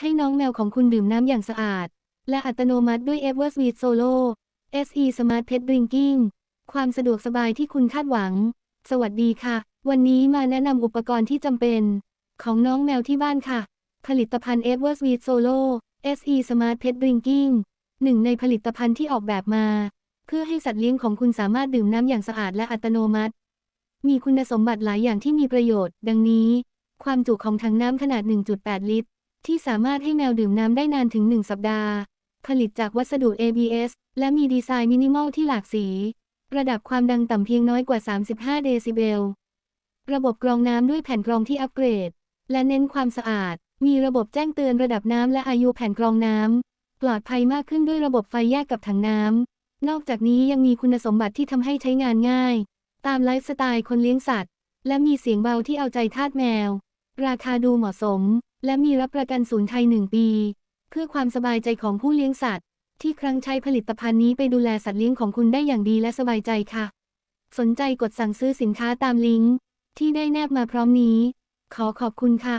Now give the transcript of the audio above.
ให้น้องแมวของคุณดื่มน้ำอย่างสะอาด และอัตโนมัติด้วย e v e r Sweet Solo SE Smart Pet Drinking ความสะดวกสบายที่คุณคาดหวัง สวัสดีค่ะ วันนี้มาแนะนำอุปกรณ์ที่จำเป็น ของน้องแมวที่บ้านค่ะ ผลิตภัณฑ์ e v e r Sweet Solo SE Smart Pet Drinking หนึ่งในผลิตภัณฑ์ที่ออกแบบมา เพื่อให้สัตว์เลี้ยงของคุณสามารถดื่มน้ำอย่างสะอาดและอัตโนมัติ มีคุณสมบัติหลายอย่างที่มีประโยชน์ ดังนี้ ความจุของถังน้ำขนาด 1.8 ลิตร ที่สามารถให้แมวดื่มน้ำได้นานถึง 1 สัปดาห์ ผลิตจากวัสดุ ABS และมีดีไซน์มินิมอลที่หลากสี ระดับความดังต่ำเพียงน้อยกว่า 35 เดซิเบล ระบบกรองน้ำด้วยแผ่นกรองที่อัปเกรด และเน้นความสะอาด มีระบบแจ้งเตือนระดับน้ำและอายุแผ่นกรองน้ำ ปลอดภัยมากขึ้นด้วยระบบไฟแยกกับถังน้ำ นอกจากนี้ยังมีคุณสมบัติที่ทำให้ใช้งานง่าย ตามไลฟ์สไตล์คนเลี้ยงสัตว์ และมีเสียงเบาที่เอาใจทาสแมว ราคาดูเหมาะสม และมีรับประกันศูนย์ไทย1ปี เพื่อความสบายใจของผู้เลี้ยงสัตว์ ที่ครั้งใช้ผลิตภัณฑ์นี้ไปดูแลสัตว์เลี้ยงของคุณได้อย่างดีและสบายใจค่ะ สนใจกดสั่งซื้อสินค้าตามลิงก์ที่ได้แนบมาพร้อมนี้ ขอขอบคุณค่ะ